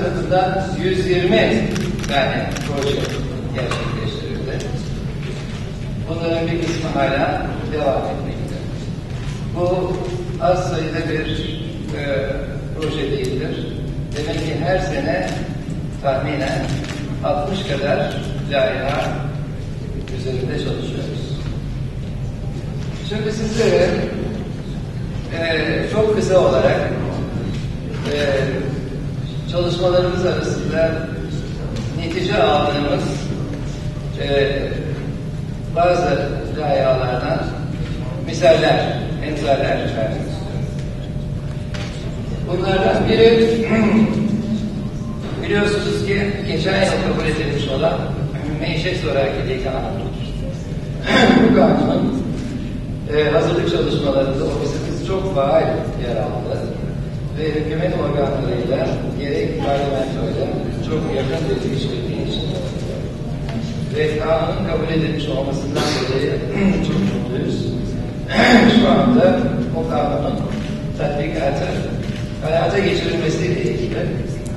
tarafından 120 tane proje gerçekleştirildi. Bunların bir kısmı hala devam etmekte. Bu az sayıda bir e, proje değildir. Demek ki her sene tahminen 60 kadar layiha üzerinde çalışıyoruz. Şimdi sizlere e, çok kısa olarak çalışmalarımız arasında netice aldığımız e, bazı layihalardan misaller, emsaller istiyorum. Bunlardan biri biliyorsunuz ki geçen yıl kabul edilmiş olan Menşe Sorakiliği Kanunu. Bu kanunun e, hazırlık çalışmalarında ofisimiz çok faal yer aldı ve hükümet organlarıyla parlamentoyla çok yakın bir işbirliği içinde ve kanunun kabul edilmiş olmasından dolayı çok mutluyuz. Şu anda o kanunun tatbikatı hayata geçirilmesiyle ilgili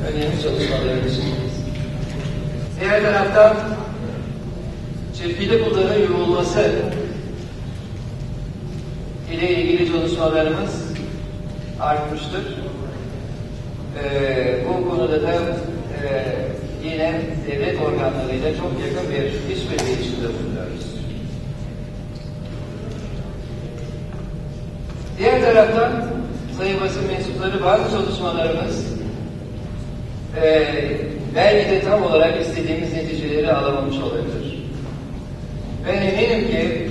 önemli çalışmaların içindeyiz. Diğer taraftan çiftçilik pulların yoğulması ile ilgili çalışmalarımız artmıştır. Ee, bu konuda da e, yine devlet organlarıyla çok yakın bir işbirliği içinde bulunuyoruz. Diğer taraftan sayın basın mensupları bazı çalışmalarımız e, belki de tam olarak istediğimiz neticeleri alamamış olabilir. Ben eminim ki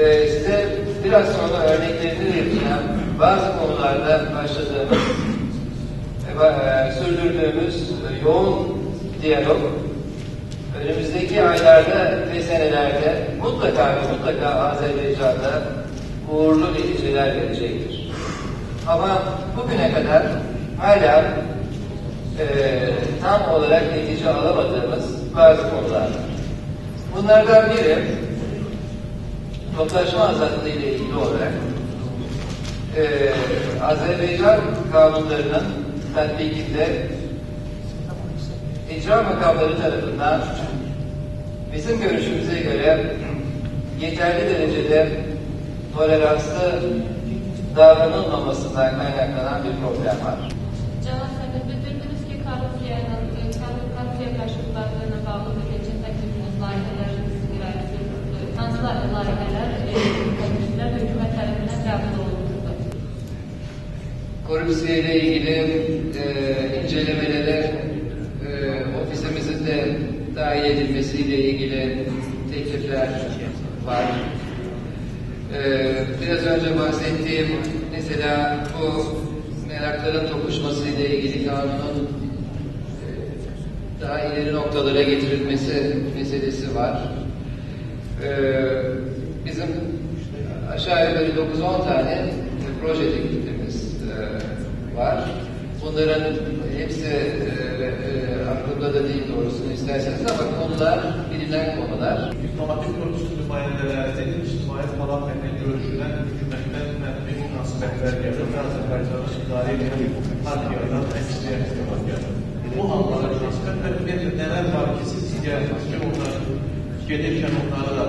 e, size biraz sonra örneklerini yapacağım. Bazı konularda başladığımız, e, sürdürdüğümüz e, yoğun diyalog önümüzdeki aylarda ve senelerde mutlaka ve mutlaka Azerbaycan'da uğurlu neticeler verecektir. Ama bugüne kadar hala e, tam olarak netice alamadığımız bazı konular. Bunlardan biri toplaşma azadlığı ile ilgili olarak e, Azerbaycan kanunlarının tatbikinde icra makamları tarafından bizim görüşümüze göre yeterli derecede toleranslı davranılmamasından kaynaklanan bir problem var. Cevap bildirdiniz ki Karusiya'nın Karusiya karşılıklarına bağlı bir geçen takvimimiz layihelerin sırası, Korupsiya ile ilgili e, incelemelere e, ofisimizin de dahil edilmesiyle ilgili teklifler var. E, biraz önce bahsettiğim mesela bu merakların tokuşması ile ilgili kanunun e, daha ileri noktalara getirilmesi meselesi var. E, bizim aşağı yukarı 9-10 tane proje teklifimiz e, var. Bunların hepsi e, e, aklımda da değil doğrusunu isterseniz ama konular bilinen konular. Diplomatik korpusu nümayəndələrinin ictimaiyyət parlamentinin görüşünə hükümətdən mənfi münasibətlər gəlir və Azərbaycanın idarə edən partiyadan əksəriyyət cavab gəlir. Bu münasibətlə ümumiyyətlə nələr var ki, siz digər ki, onlar gedirkən onları da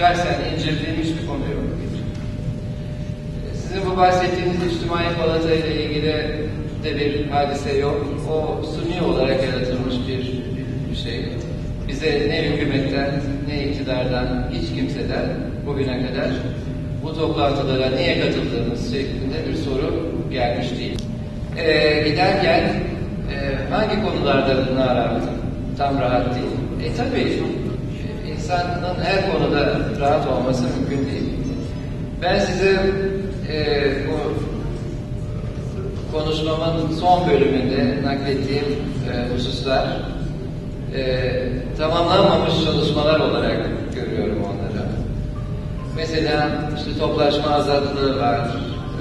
Şahsen incelediğim hiçbir konu yok. Sizin bu bahsettiğiniz içtimai palata ile ilgili de bir hadise yok. O suni olarak yaratılmış bir, bir şey. Bize ne hükümetten, ne iktidardan, hiç kimseden bugüne kadar bu toplantılara niye katıldığımız şeklinde bir soru gelmiş değil. Ee, giderken e, hangi konularda bunlar rahat, tam rahat değil? E tabii insanın her konuda rahat olması mümkün değil. Ben size e, bu konuşmamın son bölümünde naklettiğim e, hususlar e, tamamlanmamış çalışmalar olarak görüyorum onları. Mesela işte toplaşma azadlığı var,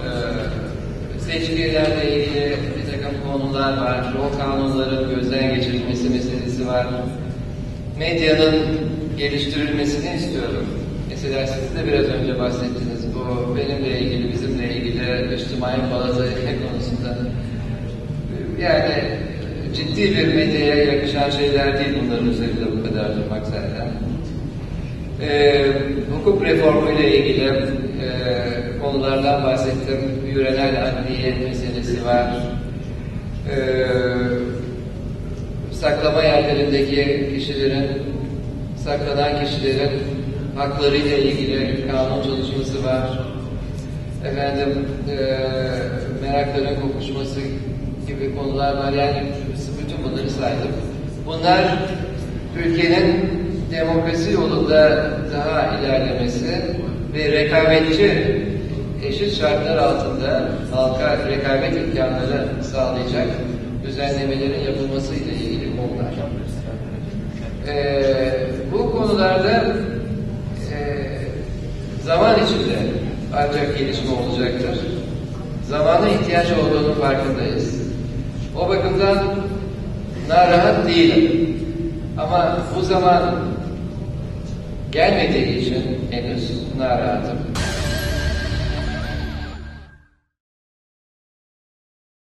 e, seçkilerle ilgili bir takım konular var, o kanunların gözden geçirilmesi meselesi var. Medyanın geliştirilmesini istiyorum. Mesela siz de biraz önce bahsettiniz bu benimle ilgili, bizimle ilgili içtimai palazı konusunda yani ciddi bir medyaya yakışan şeyler değil bunların üzerinde bu kadar durmak zaten. Ee, hukuk reformu ile ilgili e, konulardan bahsettim. Yürelel adliye meselesi var. Ee, saklama yerlerindeki kişilerin, saklanan kişilerin haklarıyla ilgili kanun çalışması var. Efendim, e, merakların kokuşması gibi konular var. Yani bütün bunları saydım. Bunlar Türkiye'nin demokrasi yolunda daha ilerlemesi ve rekabetçi eşit şartlar altında halka rekabet imkanları sağlayacak düzenlemelerin yapılması ile ilgili konular. Ee, bu konularda e, zaman içinde ancak gelişme olacaktır. Zamana ihtiyaç olduğunu farkındayız. O bakımdan narahat değilim. Ama bu zaman gelmediği için henüz narahatım.